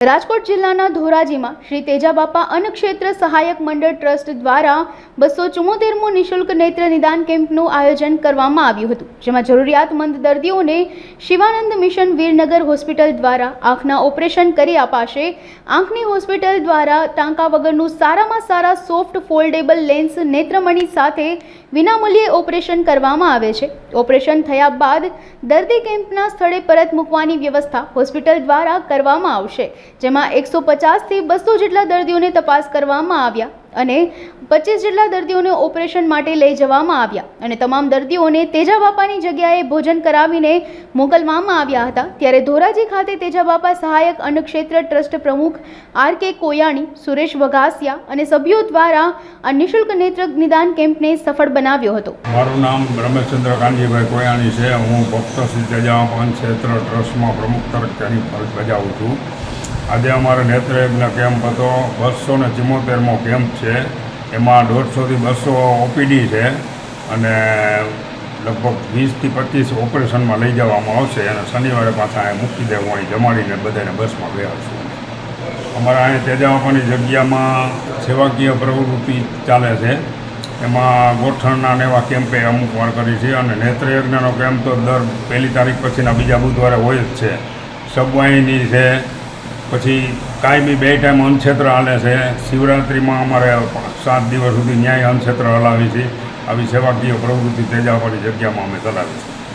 રાજકોટ જિલ્લાના ધોરાજીમાં શ્રી તેજાબાપા અન્નક્ષેત્ર સહાયક મંડળ ટ્રસ્ટ દ્વારા બસો ચુમ્મોતેરમું નિઃશુલ્ક નેત્ર નિદાન કેમ્પનું આયોજન કરવામાં આવ્યું હતું, જેમાં જરૂરિયાતમંદ દર્દીઓને શિવાનંદ મિશન વીરનગર હોસ્પિટલ દ્વારા આંખના ઓપરેશન કરી અપાશે, આંખની હોસ્પિટલ દ્વારા ટાંકા વગરનું સારામાં સારા સોફ્ટ ફોલ્ડેબલ લેન્સ નેત્રમણી સાથે વિનામૂલ્યે ઓપરેશન કરવામાં આવે છે. ઓપરેશન થયા બાદ દર્દી કેમ્પના સ્થળે પરત મૂકવાની વ્યવસ્થા હોસ્પિટલ દ્વારા કરવામાં આવશે. જેમાં એકસો પચાસથી બસો જેટલા દર્દીઓને તપાસ કરવામાં આવ્યા અને પચીસ જેટલા દર્દીઓને ઓપરેશન માટે લઈ જવામાં આવ્યા. અને તમામ દર્દીઓને તેજાબાપાની જગ્યાએ ભોજન કરાવીને મોકલવામાં આવ્યા હતા. ત્યારે ધોરાજી ખાતે તેજાબાપા સહાયક અન્નક્ષેત્ર ટ્રસ્ટ પ્રમુખ આર કે કોયાણી, સુરેશ વઘાસિયા અને સભ્યો દ્વારા આ નિઃશુલ્ક નેત્ર નિદાન કેમ્પને સફળ બનાવ્યો હતો. મારું નામ રમેશચંદ્ર કાનજીભાઈ કોયાણી છે. હું ભક્ત શ્રી તેજાપન ક્ષેત્ર ટ્રસ્ટમાં પ્રમુખ તરીકેની બજાવું છું. આજે અમારે નેત્રયજ્ઞ કેમ્પ હતો. બસો ને ચુમ્મોતેરમો કેમ્પ છે. એમાં દોઢસોથી બસો ઓપીડી છે અને લગભગ વીસથી પચીસ ઓપરેશનમાં લઈ જવામાં આવશે અને શનિવારે પાછા મૂકી દેવું, અહીં જમાડીને બધાને બસમાં બેહાડશું અમારા અહીં તેજાવાની જગ્યામાં સેવાકીય પ્રવૃત્તિ ચાલે છે. એમાં ગોઠણના ને એવા કેમ્પે અમુક વાર કરી છે અને નેત્રયજ્ઞનો કેમ્પ તો દર પહેલી તારીખ પછીના બીજા બુધવારે હોય જ છે. સબવાહિની છે પછી કાયમી બે ટાઈમ અન્નક્ષેત્ર હાલે છે. શિવરાત્રિમાં અમારે સાત દિવસ સુધી ન્યાય અન્નક્ષેત્ર હલાવી છે. આવી સેવાકીય પ્રવૃત્તિ તેજાવાળી જગ્યામાં અમે ચલાવી છે